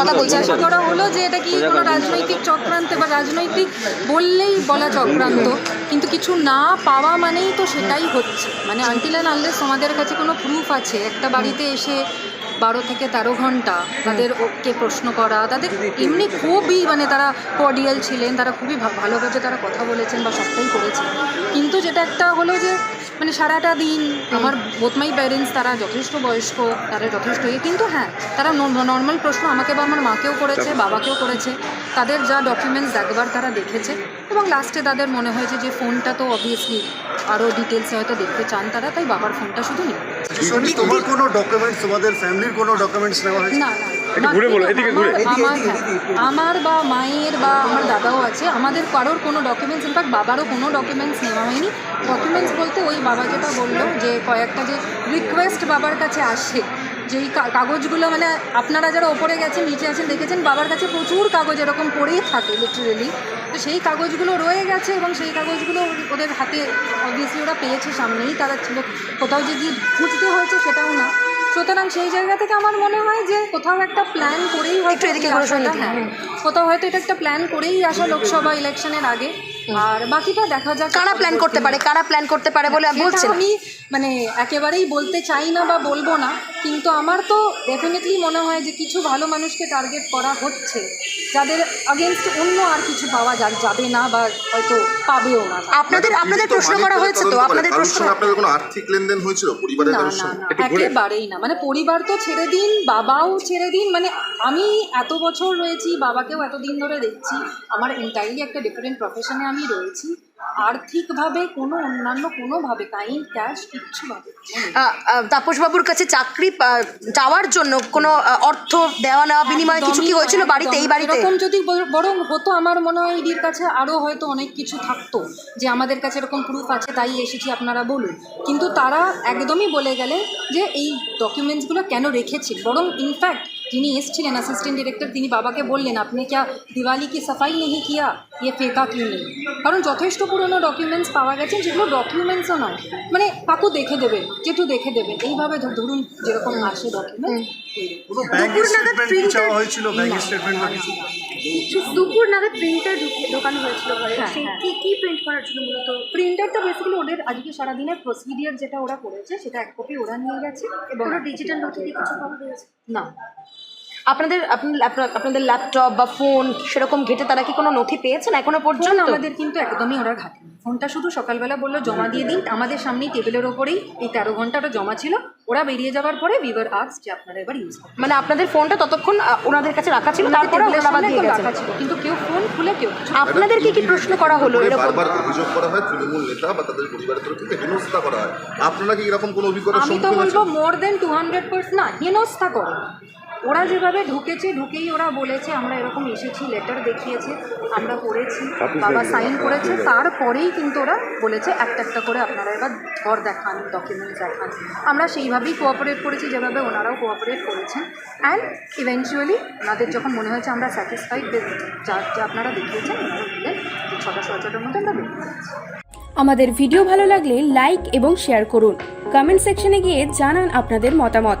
কথা বলছেন জিজ্ঞাসা করা হলো যে এটা কি কোনো রাজনৈতিক চক্রান্ত বা রাজনৈতিক বললেই বলা চক্রান্ত কিন্তু কিছু না পাওয়া মানেই তো সেটাই হচ্ছে। মানে আনটিল অ্যান্ড আনলেস তোমাদের কাছে কোনো প্রুফ আছে একটা বাড়িতে এসে বারো থেকে তেরো ঘণ্টা তাদের ওকে প্রশ্ন করা তাদের এমনি খুবই মানে তারা কর্ডিয়াল ছিলেন তারা খুবই ভালোভাবে তারা কথা বলেছেন বা সবটাই করেছেন। কিন্তু যেটা একটা হলো যে মানে সারাটা দিন আমার বোথ মাই প্যারেন্টস তারা যথেষ্ট বয়স্ক তারা যথেষ্ট ইয়ে কিন্তু হ্যাঁ তারা নর্মাল প্রশ্ন আমাকে বা আমার মাকেও করেছে বাবাকেও করেছে। তাদের যা ডকুমেন্টস একবার তারা দেখেছে এবং লাস্টে তাদের মনে হয়েছে যে ফোনটা তো অবভিয়াসলি আরও ডিটেলসে হয়তো দেখতে চান তারা তাই বাবার ফোনটা শুধু নেই শোনি তোমার কোনো ডকুমেন্টস তোমাদের ফ্যামিলির কোনো ডকুমেন্টস নেওয়া হয়েছে? না না ঘুরে বলো, এদিকে ঘুরে। আমার- হ্যাঁ, আমার বা মায়ের বা আমার দাদাও আছে। আমাদের কারোর কোনো ডকুমেন্টস ইনফ্যাক্ট বাবারও কোনো ডকুমেন্টস নেওয়া হয়নি। ডকুমেন্টস বলতে ওই বাবা যেটা বলল যে কয়েকটা যে রিকোয়েস্ট বাবার কাছে আসে যেই কাগজগুলো মানে আপনারা যারা ওপরে গেছেন নিচে আছেন দেখেছেন বাবার কাছে প্রচুর কাগজ এরকম পড়েই থাকে লিটারেলি তো সেই কাগজগুলো রয়ে গেছে এবং সেই কাগজগুলো ওদের হাতে অবভিয়াসলি ওরা পেয়েছে সামনেই তারা ছিল কোথাও যে গিয়ে খুঁজতে হয়েছে সেটাও না। সুতরাং সেই জায়গা থেকে আমার মনে হয় যে কোথাও একটা প্ল্যান করেই হয়তো এদিকে হ্যাঁ কোথাও হয়তো এটা একটা প্ল্যান করেই আসা লোকসভা ইলেকশনের আগে। আর বাকিটা দেখা যাক কারা প্ল্যান করতে পারে কারা প্ল্যান করতে পারে বলে বলছেন? আমি মানে একেবারেই বলতে চাই না বা বলব না কিন্তু আমার তো ডেফিনেটলি মনে হয় যে কিছু ভালো মানুষকে টার্গেট করা হচ্ছে। যাদের আগেনস্ট অন্য আর কিছু পাওয়া যাক যাবে না বা হয়তো পাবেও না। আপনাদের আপনাদের প্রশ্ন করা হয়েছে তো আপনাদের প্রশ্ন আপনাদের কোনো আর্থিক লেনদেন হয়েছিল? পরিবারের কারোর সঙ্গে। একেবারেই না। মানে পরিবার তো ছেড়ে দিন বাবাও ছেড়ে দিন। মানে আমি এত বছর রয়েছি বাবাকেও এতদিন ধরে দেখছি। আমার এন্টায়ারলি একটা ডিফারেন্ট প্রফেশনে আমি রয়েছি। আর্থিকভাবে কোনো অন্যান্য কোনোভাবে কাইন্ড ক্যাশ কিচ্ছু ভাবে কোনো নেই। আহ, আহ, তাপসবাবুর কাছে চাকরি চাওয়ার জন্য কোনো অর্থ দেওয়া নেওয়া বিনিময়ে কিছু কি হয়েছিল বাড়িতে এই। বাড়িতে এরকম যদি বরং হতো আমার মনে হয় ইডির কাছে আরও হয়তো অনেক কিছু থাকতো যে আমাদের কাছে এরকম প্রুফ আছে তাই এসেছি আপনারা বলুন কিন্তু তারা একদমই বলে গেলে যে এই ডকুমেন্টসগুলো কেন রেখেছি বরং ইনফ্যাক্ট যিনি এসেছিলেন অ্যাসিস্ট্যান্ট ডিরেক্টর তিনি বাবাকে বললেন আপনি ক্যা দিওয়ালি কি সাফাই নেই কিয়া? ইয়ে ফেকা কিউ নেই? কারণ যথেষ্ট পুরনো ডকুমেন্টস পাওয়া গেছে যেগুলো ডকুমেন্টসও নয়। মানে কাকু দেখে দেবেন যেটু দেখে দেবেন এইভাবে ধরুন যেরকম আসে ডকুমেন্ট দুপুর নাগাদ কি প্রিন্টার ঢোকানো হয়েছিল হ্যাঁ, হ্যাঁ। কি কি প্রিন্ট করার জন্য মূলত? প্রিন্টারটা বেসিক্যালি ওদের আজকে সারাদিনের প্রসিডিয়ার যেটা ওরা করেছে সেটা এক কপি ওরা নিয়ে গেছে। এবং ডিজিটাল নথি কিছু পাওয়া গেছে? না। আপনাদের আপনাদের ল্যাপটপ বা ফোন সেরকম ঘেটে তারা কি কোনো নথি পেয়েছেন এখনও পর্যন্ত? আমাদের কিন্তু একদমই ওরা ঘাটেনি। ফোনটা শুধু সকালবেলা বলল জমা দিয়ে দিন। আমাদের সামনেই টেবিলের ওপরেই এই তেরো ঘণ্টা ওটা জমা ছিল। ওরা বেরিয়ে যাওয়ার পরে বিভার আর্টস যে আপনারা এবার ইউজ করুন। মানে আপনাদের ফোনটা ততক্ষণ আহ, ওনাদের কাছে রাখা ছিল? তারপরে ওনারা আবার দিয়ে রাখা ছিল কিন্তু কেউ ফোন খুলে কেউ আপনাদের কি কি প্রশ্ন করা হলো এরকম? বারবার অভিযোগ করা হয় তৃণমূল নেতা বা তাদের পরিবারের তরফ থেকে হেনস্থা করা হয়। আপনারা কি এরকম কোনো অভিজ্ঞতা আমি তো বলব more than two hundred percent না হেনস্থা করে ওরা যেভাবে ঢুকেছে ঢুকেই ওরা বলেছে আমরা এরকম এসেছি লেটার দেখিয়েছে আমরা করেছি বাবা সাইন করেছে। তারপরেই কিন্তু ওরা বলেছে একটা একটা করে আপনারা এবার ঘর দেখান ডকুমেন্টস দেখান। আমরা সেইভাবেই কোঅপারেট করেছি যেভাবে ওনারাও কোঅপারেট করেছেন। অ্যান্ড ইভেনচুয়ালি ওনাদের যখন মনে হয়েছে আমরা স্যাটিসফাইড যা যা আপনারা দেখিয়েছেন ওনারা বললেন যে ছটা সাড়ে ছটার মধ্যে আমরা বেরিয়ে আমাদের ভিডিও ভালো লাগলে লাইক এবং শেয়ার করুন। কমেন্ট সেকশনে গিয়ে জানান আপনাদের মতামত।